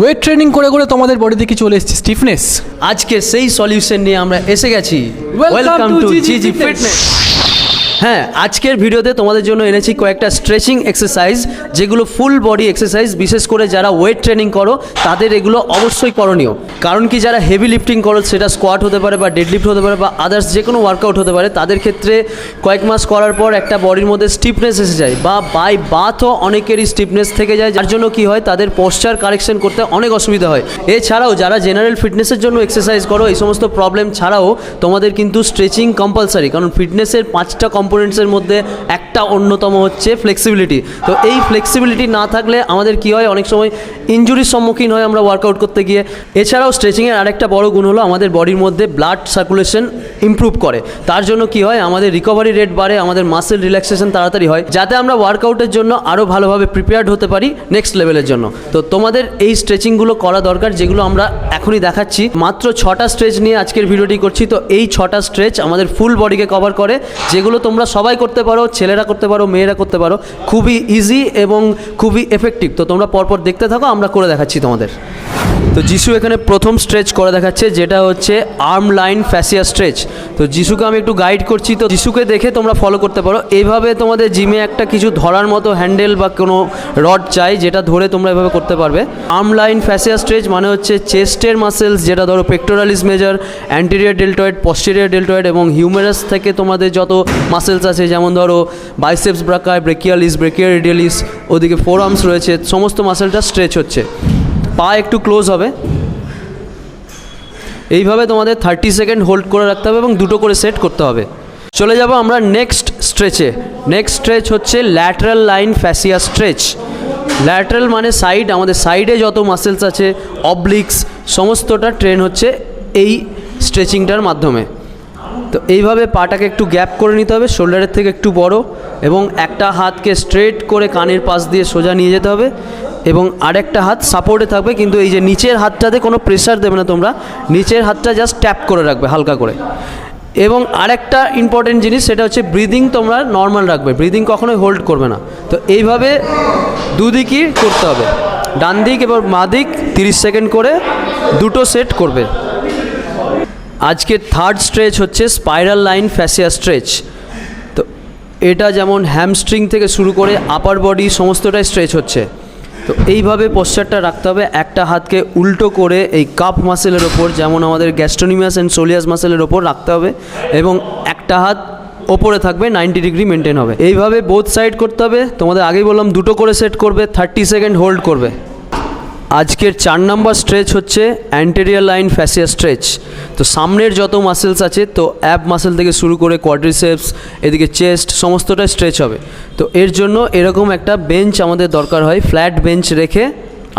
Weight training করে করে তোমাদের বডি কি চলে এসেছে? স্টিফনেস আজকে সেই সলিউশন নিয়ে আমরা এসে গেছি। ওয়েলকাম টু জিজি. ফিটনেস হ্যাঁ আজকের ভিডিওতে তোমাদের জন্য এনেছি কয়েকটা স্ট্রেচিং এক্সারসাইজ যেগুলো ফুল বডি এক্সারসাইজ বিশেষ করে যারা ওয়েট ট্রেনিং করো, তাদের এগুলো অবশ্যই করণীয়। কারণ কি, যারা হেভি লিফটিং করো, সেটা স্কোয়াট হতে পারে বা ডেড লিফট হতে পারে বা আদার্স যে কোনো ওয়ার্কআউট হতে পারে, তাদের ক্ষেত্রে কয়েক মাস করার পর একটা বডির মধ্যে স্টিফনেস এসে যায় বা বাই বাথও অনেকেরই স্টিফনেস থেকে যায়, যার জন্য কি হয়, তাদের পশ্চার কারেকশন করতে অনেক অসুবিধা হয়। এছাড়াও যারা জেনারেল ফিটনেসের জন্য এক্সারসাইজ করো, এই সমস্ত প্রবলেম ছাড়াও তোমাদের কিন্তু স্ট্রেচিং কম্পালসারি কারণ ফিটনেসের পাঁচটা কম্পোনেন্টসের মধ্যে একটা অন্যতম হচ্ছে ফ্লেক্সিবিলিটি তো এই ফ্লেক্সিবিলিটি না থাকলে আমাদের কি হয়? অনেক সময় ইঞ্জুরির সম্মুখীন হয় আমরা ওয়ার্কআউট করতে গিয়ে। এছাড়াও স্ট্রেচিংয়ের আরেকটা বড় গুণ হলো আমাদের বডির মধ্যে ব্লাড সার্কুলেশন ইমপ্রুভ করে। তার জন্য কি হয়? আমাদের রিকভারি রেট বাড়ে, আমাদের মাসেল রিল্যাক্সেশন তাড়াতাড়ি হয়, যাতে আমরা ওয়ার্কআউটের জন্য আরও ভালোভাবে প্রিপেয়ার্ড হতে পারি নেক্সট লেভেলের জন্য। তো তোমাদের এই স্ট্রেচিংগুলো করা দরকার, যেগুলো আমরা এখনই দেখাচ্ছি। মাত্র ছটা স্ট্রেচ নিয়ে আজকের ভিডিওটি করছি, তো এই ছটা স্ট্রেচ আমাদের ফুল বডিকে কভার করে, যেগুলো তোমরা সবাই করতে পারো, ছেলেরা করতে পারো, মেয়েরা করতে পারো, খুবই ইজি এবং খুবই এফেক্টিভ তো তোমরা পরপর দেখতে থাকো, আমরা করে দেখাচ্ছি তোমাদের। তো যিশু এখানে প্রথম স্ট্রেচ করে দেখাচ্ছে, যেটা হচ্ছে আর্ম লাইন ফ্যাসিয়া স্ট্রেচ তো যিশুকে আমি একটু গাইড করছি, তো যিশুকে দেখে তোমরা ফলো করতে পারো। এইভাবে তোমাদের জিমে একটা কিছু ধরার মতো হ্যান্ডেল বা কোনো রড চাই, যেটা ধরে তোমরা এভাবে করতে পারবে। আর্ম লাইন ফ্যাসিয়া স্ট্রেচ মানে হচ্ছে চেস্টের মাসেলস যেটা ধরো pectoralis major anterior deltoid posterior deltoid এবং হিউমেরাস থেকে তোমাদের যত মাসেলস আছে, যেমন ধরো biceps brachii brachialis brachioradialis ওদিকে ফোর আর্মস রয়েছে, সমস্ত মাসেলটা স্ট্রেচ হচ্ছে। পা একটু ক্লোজ হবে। এইভাবে তোমাদের থার্টি সেকেন্ড হোল্ড করে রাখতে হবে এবং দুটো করে সেট করতে হবে। চলে যাব আমরা নেক্সট স্ট্রেচে নেক্সট স্ট্রেচ হচ্ছে lateral line fascia stretch lateral মানে সাইড আমাদের সাইডে যত মাসেলস আছে অবলিক্স সমস্তটা ট্রেন হচ্ছে এই স্ট্রেচিংটার মাধ্যমে। তো এইভাবে পাটাকে একটু গ্যাপ করে নিতে হবে শোল্ডারের থেকে একটু বড় এবং একটা হাতকে স্ট্রেট করে কানের পাশ দিয়ে সোজা নিয়ে যেতে হবে। এবং আরেকটা হাত সাপোর্টে থাকবে, কিন্তু এই যে নিচের হাতটাতে কোনো প্রেশার দেবে না তোমরা, নিচের হাতটা জাস্ট ট্যাপ করে রাখবে হালকা করে। এবং আরেকটা ইম্পর্টেন্ট জিনিস, সেটা হচ্ছে ব্রিদিং তোমরা নর্মাল রাখবে ব্রিদিং কখনোই হোল্ড করবে না। তো এইভাবে দুদিকই করতে হবে। ডান দিক এবং মা দিক তিরিশ সেকেন্ড করে দুটো সেট করবে। আজকের থার্ড স্ট্রেচ হচ্ছে স্পাইরাল লাইন ফ্যাসিয়া স্ট্রেচ তো এটা যেমন হ্যামস্ট্রিং থেকে শুরু করে আপার বডি সমস্তটাই স্ট্রেচ হচ্ছে। তো এইভাবে পশ্চারটা রাখতে হবে। একটা হাতকে উল্টো করে এই কাপ মাসেলের ওপর, যেমন আমাদের গ্যাস্ট্রোনিমাস অ্যান্ড সোলিয়াস মাসেলের ওপর রাখতে হবে এবং একটা হাত ওপরে থাকবে নাইনটি ডিগ্রি মেনটেন হবে। এইভাবে বোথ সাইড করতে হবে। তোমাদের আগেই বললাম, দুটো করে সেট করবে থার্টি সেকেন্ড হোল্ড করবে। আজকের চার নাম্বার স্ট্রেচ হচ্ছে অ্যান্টেরিয়ার লাইন ফ্যাসিয়া স্ট্রেচ তো সামনের যত মাসেলস আছে, তো অ্যাপ মাসেল থেকে শুরু করে কোয়াড্রিসেপস এদিকে চেস্ট সমস্তটা স্ট্রেচ হবে। তো এর জন্য এরকম একটা বেঞ্চ আমাদের দরকার হয় ফ্ল্যাট বেঞ্চ রেখে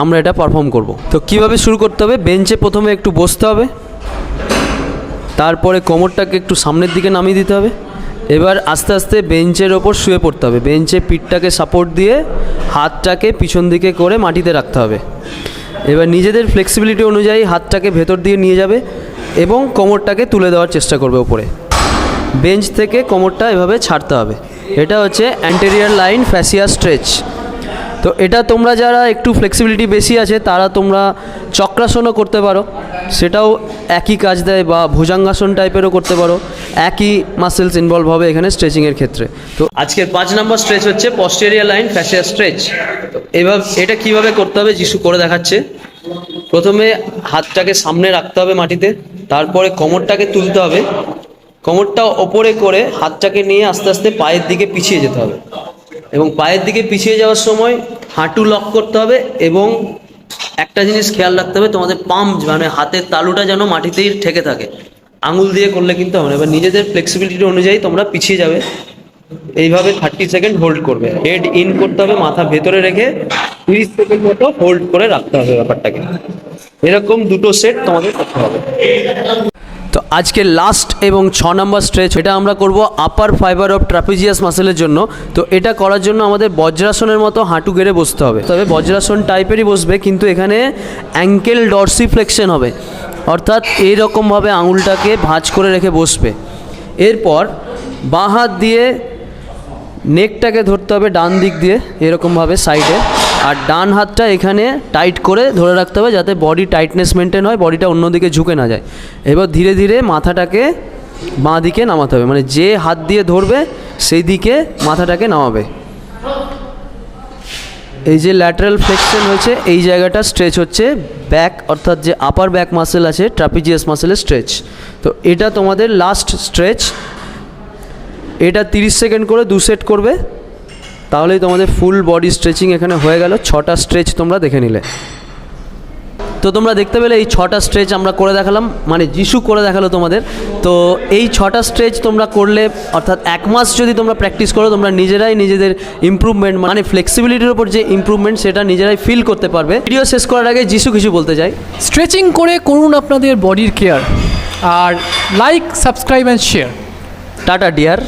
আমরা এটা পারফর্ম করব। তো কীভাবে শুরু করতে হবে? বেঞ্চে প্রথমে একটু বসতে হবে, তারপরে কোমরটাকে একটু সামনের দিকে নামিয়ে দিতে হবে। এবার আস্তে আস্তে বেঞ্চের ওপর শুয়ে পড়তে হবে। বেঞ্চে পিঠটাকে সাপোর্ট দিয়ে হাতটাকে পিছন দিকে করে মাটিতে রাখতে হবে। এবার নিজেদের ফ্লেক্সিবিলিটি অনুযায়ী হাতটাকে ভেতর দিয়ে নিয়ে যাবে এবং কোমরটাকে তুলে দেওয়ার চেষ্টা করবে ওপরে বেঞ্চ থেকে কোমরটা এভাবে ছাড়তে হবে। এটা হচ্ছে অ্যান্টেরিয়ার লাইন ফ্যাসিয়া স্ট্রেচ তো এটা তোমরা যারা একটু ফ্লেক্সিবিলিটি বেশি আছে, তারা তোমরা চক্রাসনও করতে পারো। সেটাও একই কাজ দেয় বা ভুজাঙ্গাসন টাইপেরও করতে পারো। একই মাসেলস ইনভলভ হবে এখানে স্ট্রেচিংয়ের ক্ষেত্রে। তো আজকের পাঁচ নম্বর স্ট্রেচ হচ্ছে পস্টেরিয়া লাইন ফ্যাসিয়া স্ট্রেচ তো এভাবে এটা কীভাবে করতে হবে, যিশু করে দেখাচ্ছে। প্রথমে হাতটাকে সামনে রাখতে হবে মাটিতে, তারপরে কোমরটাকে তুলতে হবে। কোমরটা ওপরে করে হাতটাকে নিয়ে আস্তে আস্তে পায়ের দিকে পিছিয়ে যেতে হবে। এবং পায়ের দিকে পিছিয়ে যাওয়ার সময় হাঁটু লক করতে হবে এবং একটা জিনিস খেয়াল রাখতে হবে, তোমাদের পাম্প মানে হাতের তালুটা যেন মাটিতেই ঠেকে থাকে। আঙুল দিয়ে করলে কিন্তু হবে না। এবার নিজেদের ফ্লেক্সিবিলিটি অনুযায়ী তোমরা পিছিয়ে যাবে। এইভাবে থার্টি সেকেন্ড হোল্ড করবে। হেড ইন করতে হবে, মাথা ভেতরে রেখে তিরিশ সেকেন্ড মতো হোল্ড করে রাখতে হবে ব্যাপারটাকে। এরকম দুটো সেট তোমাদের করতে হবে। তো আজকে লাস্ট এবং ছ নম্বর স্ট্রেচ এটা আমরা করব আপার ফাইবার অফ ট্রাপিজিয়াস মাসেলের জন্য। তো এটা করার জন্য আমাদের বজ্রাসনের মতো হাঁটু গেড়ে বসতে হবে। তবে বজ্রাসন টাইপেরই বসবে, কিন্তু এখানে অ্যাঙ্কেল ডরসিফ্লেকশন হবে। অর্থাৎ এইরকমভাবে আঙুলটাকে ভাঁজ করে রেখে বসবে। এরপর বাঁ হাত দিয়ে নেকটাকে ধরতে হবে, ডান দিক দিয়ে, এরকমভাবে সাইডে আর ডান হাতটা এখানে টাইট করে ধরে রাখতে হবে যাতে বডি টাইটনেস মেনটেন হয় বডিটা অন্যদিকে ঝুঁকে না যায়। এবার ধীরে ধীরে মাথাটাকে বাঁ দিকে নামাতে হবে। মানে যে হাত দিয়ে ধরবে, সেই দিকে মাথাটাকে নামাবে। এই যে ল্যাটারাল ফ্লেকশন হয়েছে, এই জায়গাটা স্ট্রেচ হচ্ছে। ব্যাক অর্থাৎ যে আপার ব্যাক মাসেল আছে ট্রাপিজিয়াস মাসেলের স্ট্রেচ তো এটা তোমাদের লাস্ট স্ট্রেচ এটা তিরিশ সেকেন্ড করে দু সেট করবে। তাহলেই তোমাদের ফুল বডি স্ট্রেচিং এখানে হয়ে গেল। ছটা স্ট্রেচ তোমরা দেখে নিলে। তো তোমরা দেখতে পেলে এই ছটা স্ট্রেচ আমরা করে দেখালাম। মানে যিশু করে দেখাল তোমাদের। তো এই ছটা স্ট্রেচ তোমরা করলে অর্থাৎ এক মাস যদি তোমরা প্র্যাকটিস করো তোমরা নিজেরাই নিজেদের ইমপ্রুভমেন্ট মানে ফ্লেক্সিবিলিটির ওপর যে ইমপ্রুভমেন্ট সেটা নিজেরাই ফিল করতে পারবে। ভিডিও শেষ করার আগে যিশু কিছু বলতে চাই। স্ট্রেচিং করে করুন আপনাদের বডির care R like subscribe and share tata dear